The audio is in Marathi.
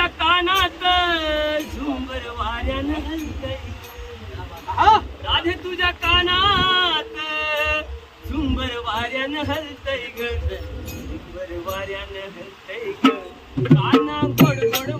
माझ्या कानात झुंबर वाऱ्यान राधे तुझ्या कानात झुंबर वाऱ्यान हलतय गर वाऱ्यान हलतय ग. काना गोड गोड